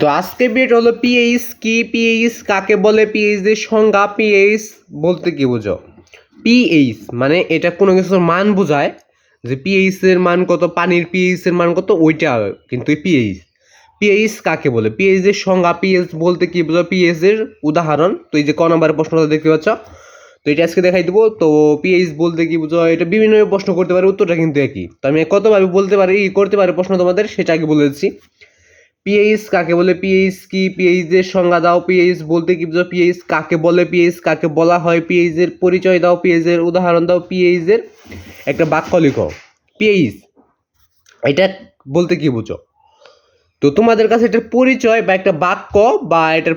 তো আজকে বিট হলো পিএইচ কি পিএইচ কাকে বলে পিএইচ এর সংজ্ঞা পিএইচ বলতে কি বোঝো পিএইচ মানে এটা কোনো কিছুর মান বোঝায় যে পিএইচ এর মান কত পানির পিএইচ এর মান কত ওইটা কিন্তু পিএইচ পিএইচ কাকে বলে পিএইচ এর সংজ্ঞা পিএইচ বলতে কি বোঝো পিএইচ এর উদাহরণ তো এই যে ক নম্বরের প্রশ্নটা দেখতে পাচ্ছ তো এটা আজকে দেখাই দেবো তো পিএইচ বলতে কি বুঝো এটা বিভিন্ন প্রশ্ন করতে পারে উত্তরটা কিন্তু একই তো আমি কতভাবে বলতে পারি করতে পারি প্রশ্ন তোমাদের সেটা আগে বলে দিচ্ছি পিএইচ কাকে বলে পিএইচ কি পিএইচ এর সংজ্ঞা দাও পিএইচ বলতে কি বুঝো পিএইচ কাকে বলে পিএইচ কাকে বলা হয় পিএইচ এর পরিচয় দাও পিএইচ এর উদাহরণ দাও পিএইচ এর একটা বাক্য লিখো পিএইচ এটা বলতে কি বুঝো তো তোমাদের কাছে এটার পরিচয় বা একটা বাক্য বা এটার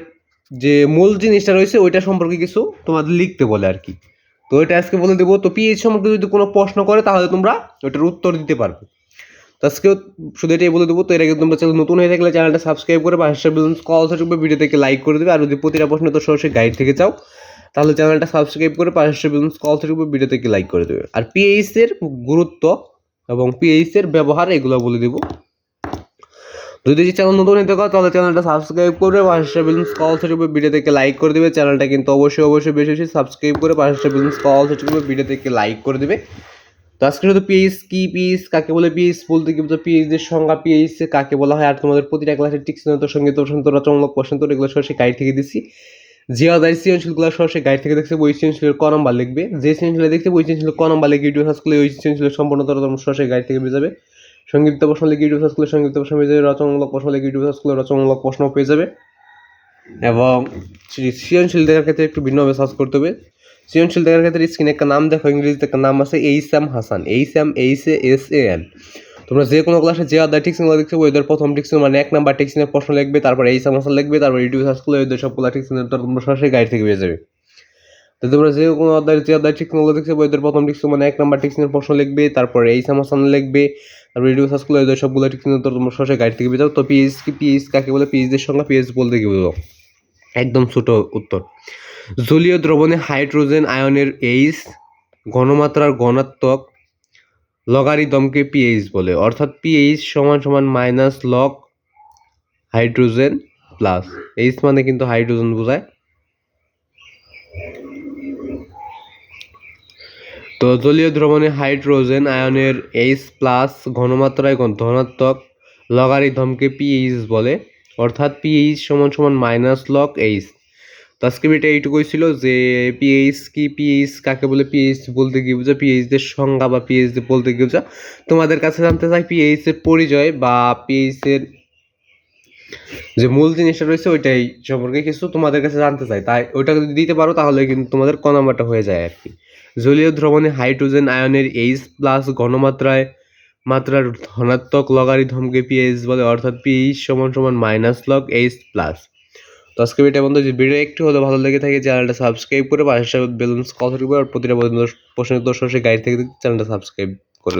যে মূল জিনিসটা রয়েছে ওইটা সম্পর্কে কিছু তোমাদের লিখতে বলে আর কি তো এটা আজকে বলে দেবো তো পিএইচ সম্পর্কে যদি কোনো প্রশ্ন করে তাহলে তোমরা ওইটার উত্তর দিতে পারবে তো আজকেও শুধু এটাই বলে দেবো, তো এর আগে তোমরা চ্যানেল নতুন হয়ে থাকলে চ্যানেলটা সাবস্ক্রাইব করে পাশে কল থাকবে থেকে লাইক করে দেবে, আর যদি প্রতিটা প্রশ্ন তো সরাসরি গাইড থেকে চাও, তাহলে চ্যানেলটা সাবস্ক্রাইব করে পাশে কল থাকবে থেকে লাইক করে দেবে। আর পিএইচ এর গুরুত্ব এবং পিএইচ এর ব্যবহার এগুলো বলে দেবো। যদি যে চ্যানেল নতুন হতে পারো তাহলে চ্যানেলটা সাবস্ক্রাইব করে পাশে বিলন্স কল থাকবে ভিডিও থেকে লাইক করে দেবে। চ্যানেলটা কিন্তু অবশ্যই অবশ্যই বেশি বেশি সাবস্ক্রাইব করে পাশে বিলন্স কল থাকবে ভিডিও থেকে লাইক করে দেবে। তো আজকে শুধু পিএইচ কি পিএইচ কাকে বলে পিএইচ বলতে কি বলতো পিএইচ এর সংজ্ঞা পিএইচ কাকে বলা হয়, আর তোমাদের প্রতিটা ক্লাসের টিক্স সংগীত বসন্ত রচনামূলক প্রশ্ন এগুলো সরাসরি গাইড থেকে দিচ্ছি যে আদায় সৃজনশীলগুলো সরাসরি গাইড থেকে দেখছে, ওই সৃজনশীলের ক নম্বর লিখবে। যে সৃজনশীলে দেখছে, ওই সৃজনশীলের ক নম্বর লিখবে ইউটিউব সার্চ করলে ওই সৃজনশীলের সম্পূর্ণ তরতম সরাসরি গাইড থেকে পেয়ে যাবে। সংক্ষিপ্ত প্রশ্ন লিখে ইউটিউব সার্চ করলে সংক্ষিপ্ত প্রশ্ন পেয়ে যাবে, রচনামূলক প্রশ্ন লিখে ইউটিউব সার্চ করলে রচনামূলক প্রশ্ন পেয়ে যাবে। এবং সৃজনশীল দেখার ক্ষেত্রে একটু ভিন্নভাবে সার্চ করতে হবে। সৃজনশীল দেখার ক্ষেত্রে স্ক্রিনে একটা নাম দেখো, ইংরেজিতে একটা নাম আছে H M Hasan H M H A S A N তোমরা যে কোনো ক্লাসে যে অধ্যায় টিক্সিংগুলো দেখছ ওইদের প্রথম টিক্সিং মানে এক নাম্বার টিক্সিংয়ের প্রশ্ন লিখবে, তারপর এইচ এম হাসান লিখবে, তারপর ইউটিউব সার্চ করলে ওইদের সবগুলো উত্তর তোমরা সরাসরি গাইড থেকে পেয়ে যাবে। তো তোমরা যে কোনো অধ্যায় যে অধ্যায় টিক্সিংগুলো দেখছ ওইদের প্রথম টিক্সিং মানে এক নাম্বার টিক্সিংয়ের প্রশ্ন লিখবে, তারপর এম হাসান লিখবে, তারপর ইউটিউব সার্চ করলে ওইদের সবগুলো উত্তর তোমরা সরাসরি গাইড থেকে পেয়ে যাও। তো পিএইচ কি পিএইচ কাকে বলে? পিএইচদের সঙ্গে পিএইচ বলতে কি বুঝো একদম ছোট উত্তর। জলীয় দ্রবণে হাইড্রোজেন আয়নের এইচ ঘনমাত্রার ঘনাত্মক লগারিদমকে পিএইচ বলে। অর্থাৎ পিএইচ সমান সমান minus log hydrogen plus H মানে কিন্তু হাইড্রোজেন বোঝায়। তো জলীয় দ্রবণে হাইড্রোজেন আয়নের এইচ প্লাস ঘনমাত্রায় ধনাত্মক লগারিদমকে পিএইচ বলে। অর্থাৎ পিএইচ সমান সমান মাইনাস লগ এইচ তো আজকে এটা এইটুকুই ছিল যে পিএইচ কি, পিএইচ কাকে বলে, পিএইচ বলতে কি বোঝা পিএইচদের সংজ্ঞা বা পিএইচ বলতে কি বোঝা তোমাদের কাছে জানতে চাই পিএইচ এর পরিচয় বা পিএইচ এর যে মূল জিনিসটা রয়েছে ওইটাই সম্পর্কে কিছু তোমাদের কাছে জানতে চাই। তাই ওইটা যদি দিতে পারো তাহলে কিন্তু তোমাদের ক নাম্বারটা হয়ে যায় আর কি। জলীয় দ্রবণে হাইড্রোজেন আয়নের এইচ প্লাস ঘনমাত্রায় মাত্রার ধনাত্মক লগারিধমকে পিএইচ বলে, অর্থাৎ পিএইচ সমান সমান মাইনাস লগ এইচ প্লাস তো আজকে ভিডিও বন্ধু যদি ভিডিও একটু হলে ভালো লেগে থাকে চ্যানেলটা সাবস্ক্রাইব করে পাশে বেলুন্স কথা আর প্রতিটা প্রশ্নের দর্শক সেই গাইড থেকে চ্যানেলটা সাবস্ক্রাইব করে